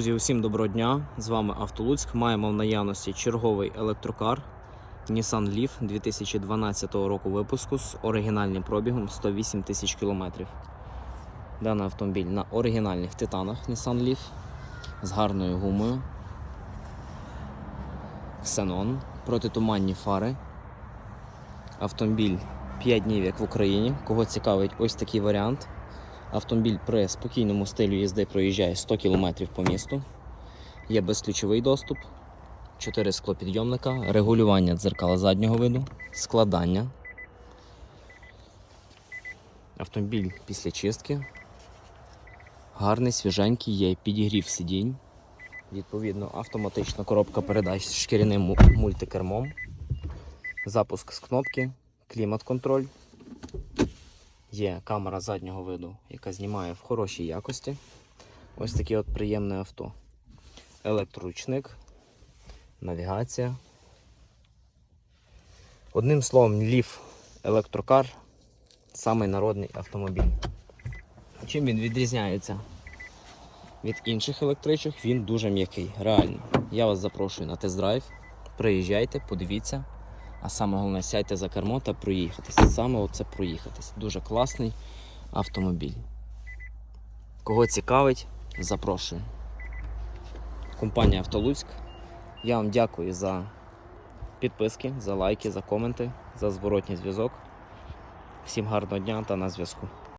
Друзі, усім доброго дня! З вами Автолуцьк. Маємо в наявності черговий електрокар Nissan Leaf 2012 року випуску з оригінальним пробігом 108 тисяч кілометрів. Даний автомобіль на оригінальних титанах Nissan Leaf з гарною гумою. Ксенон, протитуманні фари. Автомобіль 5 днів як в Україні. Кого цікавить ось такий варіант. Автомобіль при спокійному стилю їзди проїжджає 100 км по місту. Є безключовий доступ, 4 склопідйомника, регулювання дзеркала заднього виду, складання. Автомобіль після чистки. Гарний, свіженький, є підігрів сидінь. Відповідно, автоматична коробка передач з шкіряним мультикермом. Запуск з кнопки, клімат-контроль. Є камера заднього виду, яка знімає в хорошій якості. Ось таке от приємне авто. Електроручник, навігація. Одним словом, Ліф електрокар самий народний автомобіль. Чим він відрізняється від інших електричок? Він дуже м'який, реально. Я вас запрошую на тест-драйв. Приїжджайте, подивіться. А саме головне, сядьте за кермо та проїхатися. Саме оце проїхатися. Дуже класний автомобіль. Кого цікавить, запрошую. Компанія Автолуцьк. Я вам дякую за підписки, за лайки, за коменти, за зворотній зв'язок. Всім гарного дня та на зв'язку.